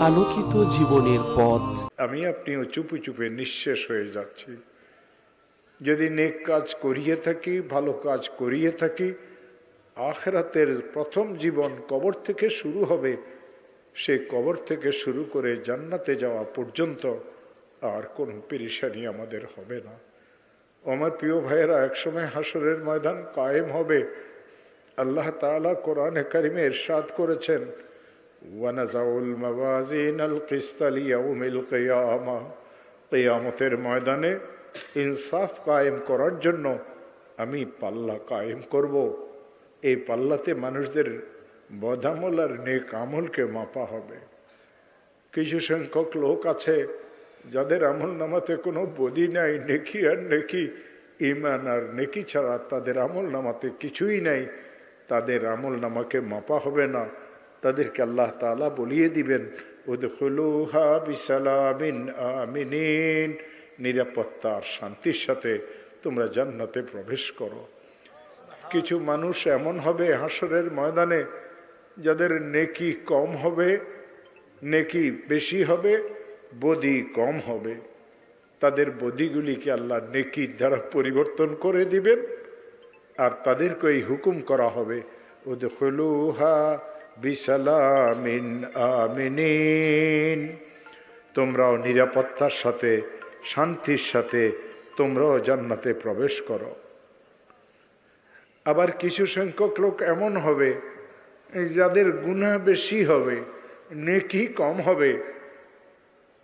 আলোকিত জীবনের পথ। আমি আপনিও চুপে চুপে নিঃশেষ হয়ে যাচ্ছি। যদি নেক কাজ করিয়ে থাকি, ভালো কাজ করিয়ে থাকি, আখরাতের প্রথম জীবন কবর থেকে শুরু হবে। সে কবর থেকে শুরু করে জান্নাতে যাওয়া পর্যন্ত আর কোনো পেরেশানি আমাদের হবে না। আমার প্রিয় ভাইয়েরা, একসময় হাসরের ময়দান কায়েম হবে। আল্লাহ তাআলা কোরআনে কারিমে ইরশাদ করেছেন মাওয়াজিন আল কিস্তালি ইয়াউমিল কিয়ামা কিয়ামতের ময়দানে ইনসাফ কায়েম করার জন্য আমি পাল্লা কায়েম করব। এই পাল্লাতে মানুষদের বদামল আর নেক আমলকে মাপা হবে। কিছু সংখ্যক লোক আছে যাদের আমল নামাতে কোনো বদি নাই, নেকি আর নেকি ইমান আর নেকি ছাড়া তাদের আমল নামাতে কিছুই নাই। তাদের আমল নামাকে মাপা হবে না। তাদেরকে আল্লাহ তাআলা বলিয়ে দিবেন, উদখুলুহা বিসালামিন আমিনিন। নিরাপত্তা আর শান্তির সাথে তোমরা জান্নাতে প্রবেশ করো। কিছু মানুষ এমন হবে হাসরের ময়দানে যাদের নেকি কম হবে, নেকি বেশি হবে, বদি কম হবে। তাদের বদিগুলিকে আল্লাহ নেকির দ্বারা পরিবর্তন করে দিবেন। আর তাদেরকে এই হুকুম করা হবে ওদের উদখুলুহা বিসালামিন আমিনিন। তোমরাও নিরাপত্তার সাথে, শান্তির সাথে তোমরাও জান্নাতে প্রবেশ করো। আবার কিছু সংখ্যক লোক এমন হবে, যাদের গুনাহ বেশি হবে, নেকি কম হবে।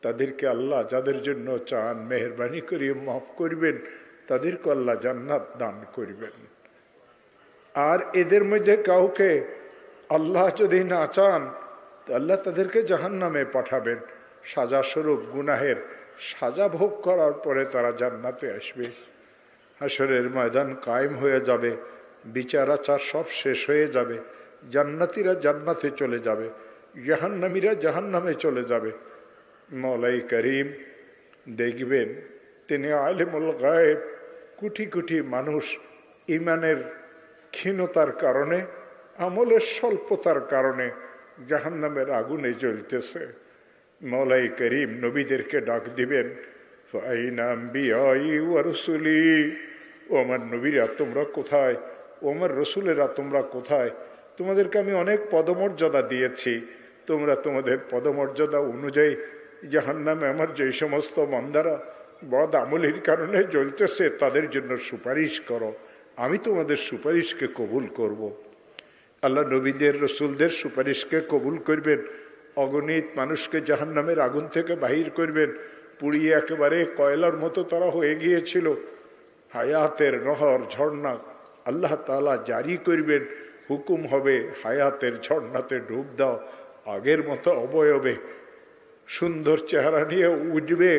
তাদেরকে আল্লাহ যাদের জন্য চান, মেহরবানি করিয়ে মাফ করবেন তাদেরকে আল্লাহ জান্নাত দান করবেন। আর এদের মধ্যে কাউকে আল্লাহ যদি না চান, তো আল্লাহ তাদেরকে জাহান নামে পাঠাবেন। সাজা স্বরূপ গুনাহের সাজা ভোগ করার পরে তারা জান্নাতে আসবে। হাসরের ময়দান কায়েম হয়ে যাবে বিচার আচার সব শেষ হয়ে যাবে, জান্নাতিরা জান্নাতে চলে যাবে, জাহান্নামীরা জাহান্নামে চলে যাবে। মলাই করিম দেখবেন, তিনি আলিমুল গায়েব, কুটি কুটি মানুষ ইমানের ক্ষীণতার কারণে আমলের স্বল্পতার কারণে জাহান্নামের আগুনে জ্বলতেছে। মলাই করিম নবীদেরকে ডাক দিবেন ওয়ারসুলি ও আমার নবীরা, তোমরা কোথায়? ও আমার রসুলেরা, তোমরা কোথায়? তোমাদেরকে আমি অনেক পদমর্যাদা দিয়েছি। তোমরা তোমাদের পদমর্যাদা অনুযায়ী জাহান্নামে আমার যেই সমস্ত মন্দারা বদ আমলির কারণে জ্বলতেছে, তাদের জন্য সুপারিশ করো। আমি তোমাদের সুপারিশকে কবুল করব। আল্লাহ নবীদের, রসুলদের সুপারিশকে কবুল করবেন। অগণিত মানুষকে জাহান্নামের আগুন থেকে বাহির করবেন। পুড়িয়ে একেবারে কয়লার মতো তারা হয়ে গিয়েছিল। হায়াতের নহর, ঝর্ণা আল্লাহ তালা জারি করবেন। হুকুম হবে, হায়াতের ঝর্ণাতে ডুব দাও, আগের মতো অবয়বে। সুন্দর চেহারা নিয়ে উঠবে,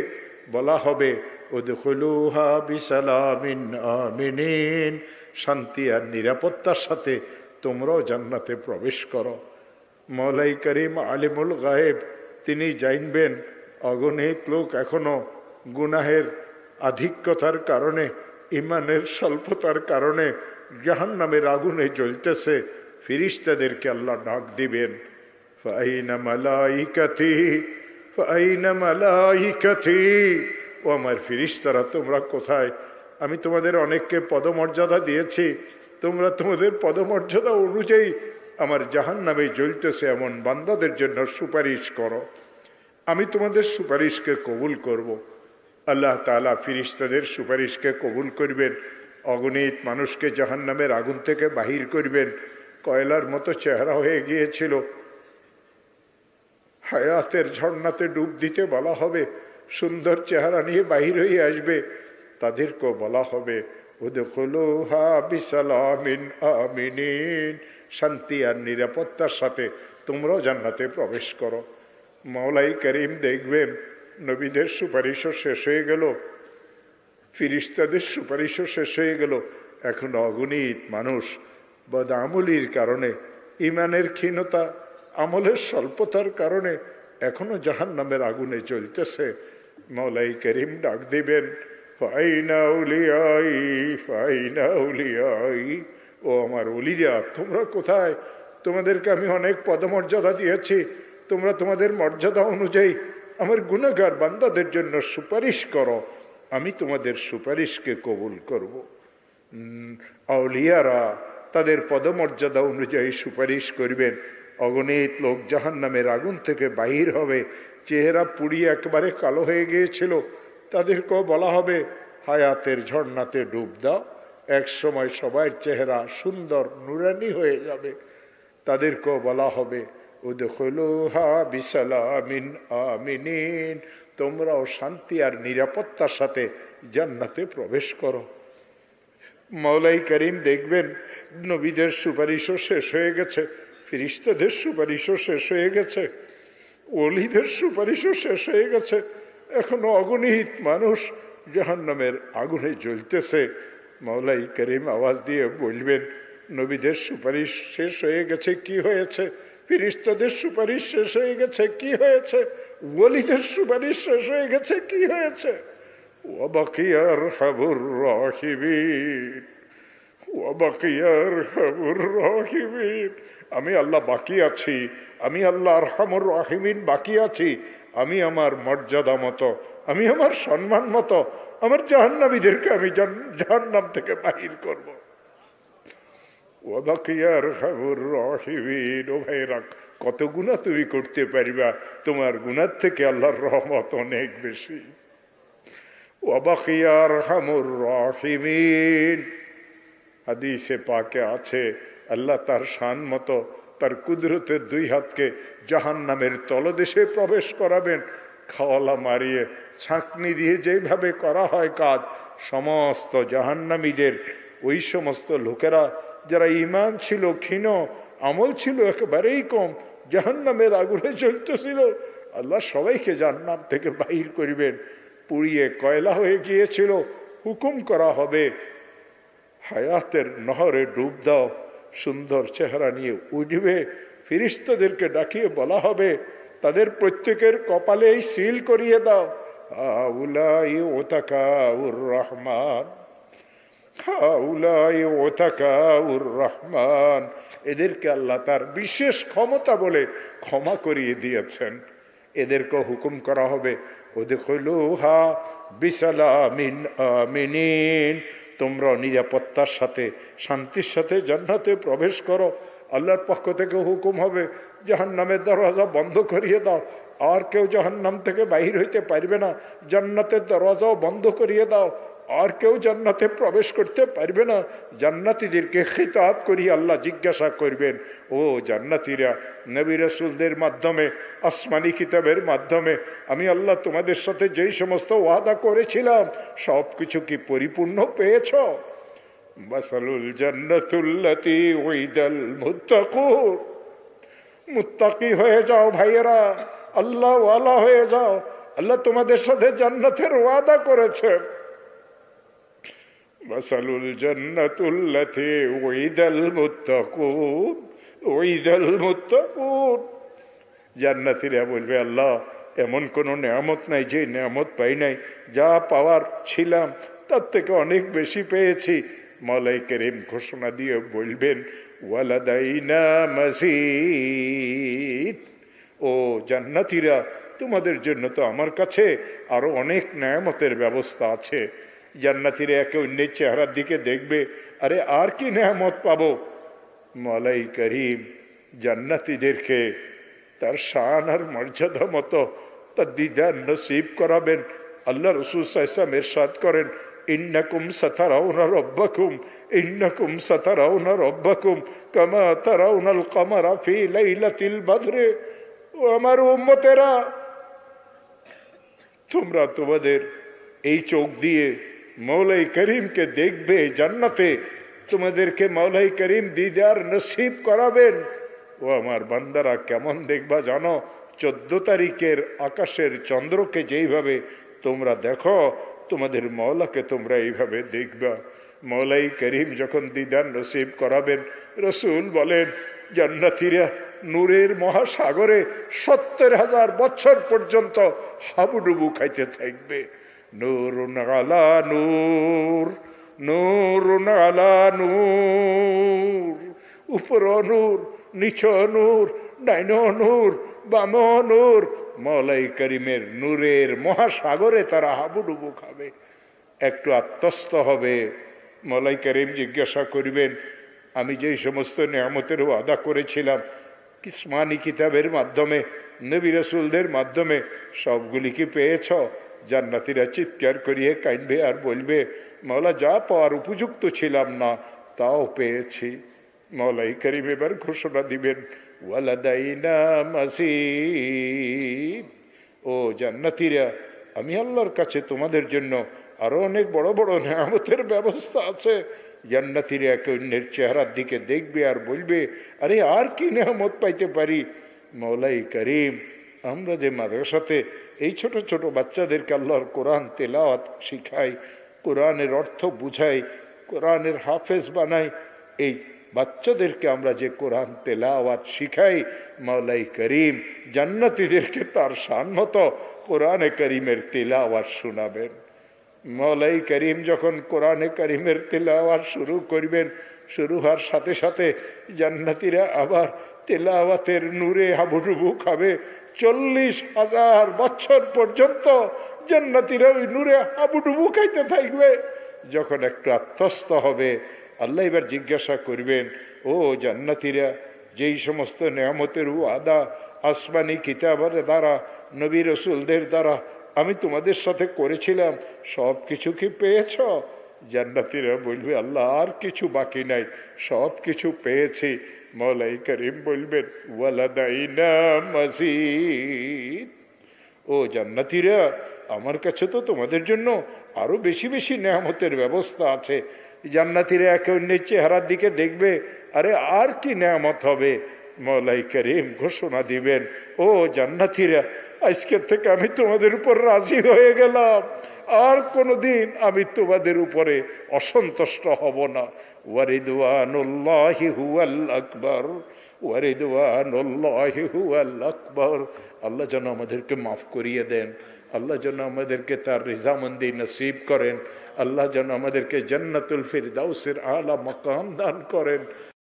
বলা হবে ওদুখলুহা বিসালামিন আমিনিন। শান্তি আর নিরাপত্তার সাথে তোমরাও জান্নাতে প্রবেশ করো। মৌলাই করিম আলিমুল গায়েব, তিনি জানবেন, অগণিত লোক এখনও গুনাহের আধিক্যতার কারণে ইমানের স্বল্পতার কারণে জাহান্নামের আগুনে জ্বলতেছে। ফিরিস্তাদেরকে আল্লাহ ডাক দিবেন ও আমার ফিরিস্তারা, তোমরা কোথায়? আমি তোমাদের অনেককে পদমর্যাদা দিয়েছি তোমরা তোমাদের পদমর্যাদা অনুযায়ী আমার জাহান নামে জ্বলতেছে এমন বান্দাদের জন্য সুপারিশ করো। আমি তোমাদের সুপারিশকে কবুল করব। আল্লাহ তালা ফিরিস্তাদের সুপারিশকে কবুল করবেন, অগণিত মানুষকে জাহান নামের আগুন থেকে বাহির করবেন। কয়লার মতো চেহারা হয়ে গিয়েছিল। হায়াতের ঝর্ণাতে ডুব দিতে বলা হবে, সুন্দর চেহারা নিয়ে বাহির হয়ে আসবে, তাদেরকেও বলা হবে আমিনিন। শান্তি আর নিরাপত্তার সাথে তোমরাও জান্নাতে প্রবেশ করো। মাওলাই করিম দেখবেন, নবীদের সুপারিশও শেষ হয়ে গেল, ফিরিস্তাদের সুপারিশও শেষ হয়ে গেল। এখন অগণিত মানুষ বদামলির কারণে ইমানের ক্ষীণতা, আমলের স্বল্পতার কারণে এখনও জাহান নামের আগুনে চলতেছে মৌলাই করিম ডাক দিবেন ফাইনা উলিয়াই ফাইনা উলিয়াই ও আমার অলিরা তোমরা কোথায়? তোমাদেরকে আমি অনেক পদমর্যাদা দিয়েছি। তোমরা তোমাদের মর্যাদা অনুযায়ী আমার গুণাগার বান্দাদের জন্য সুপারিশ করো। আমি তোমাদের সুপারিশকে কবুল করব। আউলিয়ারা তাদের পদমর্যাদা অনুযায়ী সুপারিশ করবেন। অগণিত লোক জাহান নামের আগুন থেকে বাহির হবে। চেহারা পুড়িয়ে একেবারে কালো হয়ে গিয়েছিল। তাদেরকেও বলা হবে, হায়াতের ঝর্ণাতে ডুব দাও। এক সময় সবার চেহারা সুন্দর নুরানি হয়ে যাবে। তাদেরকেও বলা হবে বিসালামিন আমিনিন, তোমরাও শান্তি আর নিরাপত্তার সাথে জান্নাতে প্রবেশ করো। মৌলাই করিম দেখবেন, নবীদের সুপারিশও শেষ হয়ে গেছে, ফিরিস্তাদের সুপারিশও শেষ হয়ে গেছে অলিদের সুপারিশও শেষ হয়ে গেছে। এখনও অগণিত মানুষ জাহান্নামের আগুনে জ্বলতেছে। মৌলাই করিম আওয়াজ দিয়ে বলবেন, নবীদের সুপারিশ শেষ হয়ে গেছে, কি হয়েছে? ফিরিস্তাদের সুপারিশ শেষ হয়ে গেছে, কি হয়েছে? ওলিদের সুপারিশ শেষ হয়ে গেছে, কি হয়েছে? হাবুর হাবুর আমি আল্লাহ বাকি আছি, আমি আল্লাহ রহমুর রাহিমিন বাকি আছি। আমি আমার মর্যাদা মতো, আমি আমার সম্মান মতো, আমার জাহান্নামীদেরকে আমি জাহান্নাম থেকে বাহির করব। কত গুণা তুমি করতে পারিবা? তোমার গুণার থেকে আল্লাহর রহমত অনেক বেশি। ওয়াবাকিয়ার হামুর হাদিসে পাকে আছে, আল্লাহ তার শান মতো তার কুদরতের দুই হাতকে জাহান নামের তলদেশে প্রবেশ করাবেন। খাওয়ালা মারিয়ে ছাঁকনি দিয়ে যেভাবে করা হয় কাজ, সমস্ত জাহান্নামীদের, ওই সমস্ত লোকেরা যারা ইমান ছিল, ক্ষীণ, আমল ছিল, একেবারেই কম, জাহান্নামের আগুনে চলতেছিল আল্লাহ সবাইকে জাহান্নাম থেকে বাহির করিবেন। পুড়িয়ে কয়লা হয়ে গিয়েছিল, হুকুম করা হবে। হায়াতের নহরে ডুব দাও। সুন্দর চেহারা নিয়ে উঠবে ফিরিস্তদেরকে ডাকিয়ে বলা হবে, তাদের প্রত্যেকের কপালেই সিল করিয়ে দাও। হাউলাই ওতাকাউর রহমান। হাউলাই ওতাকাউর রহমান। এদেরকে আল্লাহ তার বিশেষ ক্ষমতা বলে ক্ষমা করিয়ে দিয়েছেন। এদেরকে হুকুম করা হবে ওদেখলুহা বিসালামিন আমিনিন। তোমরা নিরাপত্তার সাথে, শান্তির সাথে জান্নাতে প্রবেশ করো। আল্লাহর পক্ষ থেকে হুকুম হবে, জাহান্নামের দরওয়াজা বন্ধ করিয়ে দাও। আর কেউ জাহান্নাম থেকে বাহির হইতে পারবে না, জান্নাতের দরওয়াজাও বন্ধ করিয়ে দাও। আর কেউ জান্নাতে প্রবেশ করতে পারবে না। জান্নাতিদেরকে খিতাব করি আল্লাহ জিজ্ঞাসা করবেন, ও জান্নাতিরা, নবী রসুলদের মাধ্যমে, আসমানি কিতাবের মাধ্যমে, আমি আল্লাহ তোমাদের সাথে যেই সমস্ত ওয়াদা করেছিলাম, সব কিছু কি পরিপূর্ণ পেয়েছ? বাসালুল জান্নাতুল্লাতি ওইদাল মুত্তাকুর। মুত্তাকি হয়ে যাও ভাইয়েরা আল্লাহ ওয়ালা হয়ে যাও। আল্লাহ তোমাদের সাথে জান্নাতের ওয়াদা করেছেন। মাসালুল জান্নাতুল্লাতি ওইদাল মুত্তাকুন ওইদাল মুত্তাকুন জান্নাতীরা বলবে আল্লাহ, এমন কোনো নেয়ামত নাই, যে নেয়ামত পাই নাই, যা পাওয়ার ছিলাম, তার থেকে অনেক বেশি পেয়েছি। মলাই করিম ঘোষণা দিয়ে বলবেন, ওয়ালাদাইনা মসিদ। ও জান্নাতীরা, তোমাদের জন্য তো আমার কাছে আরও অনেক নেয়ামতের ব্যবস্থা আছে। জান্নাতিরা একে অন্যের চেহারার দিকে দেখবে। আরে আর কি নেয়ামত পাবো? মলাই করিম জান্নাতিদেরকে তার শান আর মর্যাদা মতো তার দিদার নসিব করাবেন। আল্লাহ রসুল সাইসাম এরশাদ করেন, ইন্নাকুম সাতারাউনা রব্বাকুম, ইন্নাকুম সাতারাউনা রব্বাকুম, কামা তারাউনাল কামারা ফি লাইলাতিল বদরে। ও আমার উম্মতেরা, তোমরা তোমাদের এই চোখ দিয়ে মৌলাই করিমকে দেখবে জান্নাতে, তোমাদেরকে মৌলাই করিম দিদার নসিব করাবেন। ও আমার বান্দারা, কেমন দেখবা জানো? চোদ্দ তারিখের আকাশের চন্দ্রকে যেইভাবে তোমরা দেখো, তোমাদের মৌলাকে তোমরা এইভাবে দেখবা। মৌলাই করিম যখন দিদার নসিব করাবেন, রসুল বলেন, জান্নাতিরা নূরের মহাসাগরে সত্তর হাজার বছর পর্যন্ত হাবুডুবু খাইতে থাকবে। নূর আলা নূর নূর আলা নূর উপর নূর নিচ নূর ডাইন নূর বাম নূর মৌলাই করিমের নূরের মহাসাগরে তারা হাবুডুবু খাবে একটু আত্মস্থ হবে মলাই করিম জিজ্ঞাসা করিবেন আমি যেই সমস্ত নিয়ামতের ওয়াদা করেছিলাম কিসমানি কিতাবের মাধ্যমে নবী রসুলদের মাধ্যমে সবগুলি কি পেয়েছ জান্নাতিরা চিৎকার করিয়ে কাইনবে আর বলবে মৌলা যা পাওয়ার উপযুক্ত ছিলাম না, তাও পেয়েছি। মৌলাই করিম এবার ঘোষণা দিবেন, ওয়ালাদাইনা মাসিদ। ও জান্নাতিরা, আমি আল্লাহর কাছে তোমাদের জন্য আরও অনেক বড় বড় নিয়ামতের ব্যবস্থা আছে। জান্নাতিরা একে অন্যের চেহারার দিকে দেখবে আর বলবে, আরে, আর কি নিয়ামত পাইতে পারি? মৌলাই করিম, আমরা যে মাদ্রাসাতে এই ছোট ছোট বাচ্চাদেরকে আল্লাহর কোরআন তেলাওয়াত শিখাই, কোরআনের অর্থ বুঝাই, কোরআনের হাফেজ বানাই। এই বাচ্চাদেরকে আমরা যে কোরআন তেলাওয়াত শিখাই মাওলাই করিম জান্নাতিদেরকে তার শান মতো কোরআনে করিমের তেলাওয়াত শোনাবেন। মৌলাই করিম যখন কোরআনে করিমের তেলাওয়াত শুরু করবেন, শুরু হওয়ার সাথে সাথে জান্নাতিরা আবার তেলাওয়াতের নূরে হাবুডুবু খাবে চল্লিশ হাজার বছর পর্যন্ত জান্নাতিরা ওই নূরে হাবুডুবু খাইতে থাকবে। যখন একটু আত্মস্থ হবে, আল্লাহ এবার জিজ্ঞাসা করবেন, ও জান্নাতিরা, যেই সমস্ত নিয়ামতের আদা আসমানি কিতাবের দ্বারা, নবী রসুলদের দ্বারা আমি তোমাদের সাথে করেছিলাম, সব কিছু কি পেয়েছ? জান্নাতিরা বলবে, আল্লাহ আর কিছু বাকি নাই, সব কিছু পেয়েছি মৌলাই করিম বলবেন ওয়ালাদাইনা মসিদ ও জান্নাতিরা আমার কাছে তো তোমাদের জন্য আরও বেশি বেশি নেয়ামতের ব্যবস্থা আছে জান্নাতিরা একে অন্যের চেহারার দিকে দেখবে আরে আর কি নেয়ামত হবে মলাই করিম ঘোষণা দিবেন ও জান্নাতিরা আজকের থেকে আমি তোমাদের উপর রাজি হয়ে গেলাম আর কোনোদিন আমি তোমাদের উপরে অসন্তুষ্ট হব না। ওয়ারিদওয়ানুল্লাহি হুয়াল আল্লাহ যেন আমাদেরকে মাফ করিয়ে দেন, আল্লাহ যেন আমাদেরকে তার রিজামন্দি নসিব করেন, আল্লাহ যেন আমাদেরকে জান্নাতুল ফিরদাউসের আলা মকাম দান করেন।